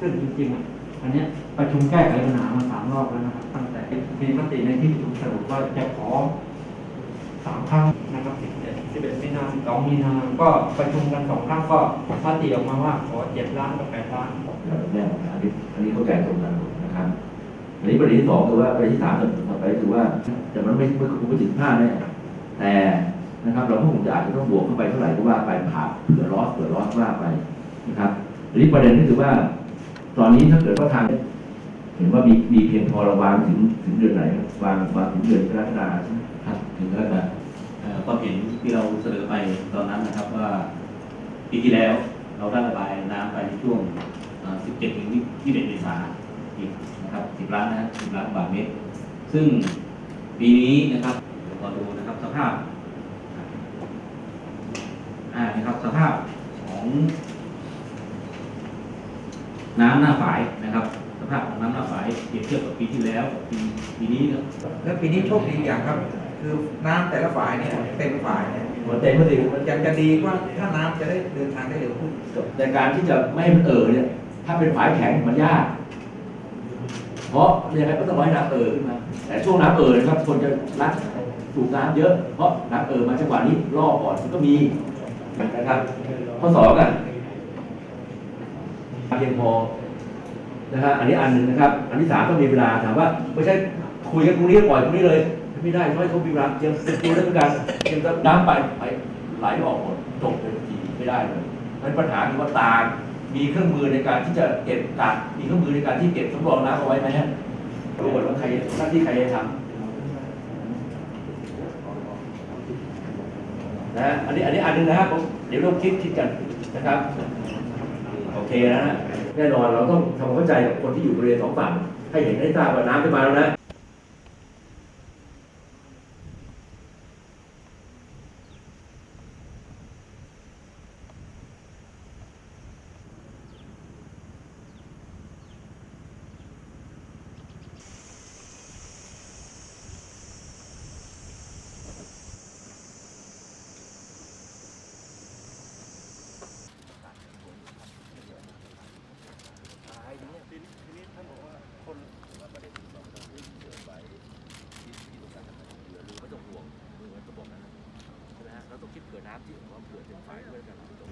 ซึ่งจริงๆอะอันนี้ประชุมแก้ไขปัญหามาสามรอบแล้วนะครับ ตั้งแต่มีมติในที่ประชุมสรุปว่าจะขอสามครั้งนะครับสิบเอ็ดสิบเอ็ดมีนาสิบสองมีนาก็ประชุมกันสองครั้งก็มติออกมาว่าขอเจ็ดล้านกับแปดล้านแน่อันนี้อันนี้เข้าใจตรงกันนะครับอันนี้ประเด็นที่สองคือว่าประเด็นที่สามต่อไปคือว่าแต่มันไม่ไม่คงไม่ถึงห้าแน่แต่นะครับ เราก็คงจะอาจจะต้องบวกเข้าไปเท่าไหร่ก็ว่าไปผ่าเผื่อลอสเผื่อลอสว่าไปนะครับอันนี้ประเด็นก็คือว่า ตอนนี้ถ้าเกิดว่าทางเห็นว่ามีมีเพียงพอระวางถึงถึงเดือนไหนครับวางวางถึงเดือนกรกฎาคมใช่ไหมครับถึงก็จะเอ่อควาเห็นที่เราเสนอไปตอนนั้นนะครับว่าปีที่แล้วเราได้ระบายน้ำไปในช่วง 17 ถึง 21 เมษายนอีกนะครับ 10 ล้านนะ10ล้านบาทเมตร ซึ่งปีนี้นะครับเดี๋ยวขอดูนะครับสภาพอ่านะครับสภาพของ น้ำหน้าฝายนะครับสภาพของน้ำหน้าฝายเปรียบเทียบกับปีที่แล้วกับปีปีนี้ครับแล้วปีนี้โชคดีอย่างครับ คือน้ำแต่ละฝ่ายเนี่ยเต็มฝ่ายเนี่ยหัวเต็มก็สิมันยังจะดีกว่าถ้าน้ำจะได้เดินทางได้เร็วขึ้นในการที่จะไม่ให้มันเอ่อเนี่ย ถ้าเป็นฝายแข็งมันยากเพราะยังไงก็ต้องรอให้น้ำเอ่อขึ้นมา แต่ช่วงน้ำเอ่อนะครับ คนจะรักสูบน้ำเยอะ เพราะน้ำเอ่อมาจังหวะนี้รอบก่อนมันก็มีนะครับ ข้อสองกัน เพียงพอนะฮะอันนี้อันหนึ่งนะครับ อันที่สามต้องมีเวลาถามว่าไม่ใช่คุยกันพรุ่งนี้ปล่อยพรุ่งนี้เลย ไม่ได้เพราะให้เขามีเวลาเตรียมเตรียมตัวด้วยกันเตรียมน้ำไปไปไหลออกหมดจบเลยทันทีไม่ได้เลยนั้นปัญหาคือว่าตามีเครื่องมือในการที่จะเก็บกักมีเครื่องมือในการที่เก็บสำรองน้ำเอาไว้ไหมฮะรู้หมดว่าใครหน้าที่ใครจะทำนะอันนี้อันนี้อันหนึงนะครับผมเดี๋ยวต้องคิดคิดกันนะครับ เคนะฮะแน่นอนเราต้องทำความเข้าใจกับคนที่อยู่บริเวณสองฝั่งให้เห็นให้ทราบว่าน้ำขึ้นมาแล้วนะ 点，我们不会点，反应会更好。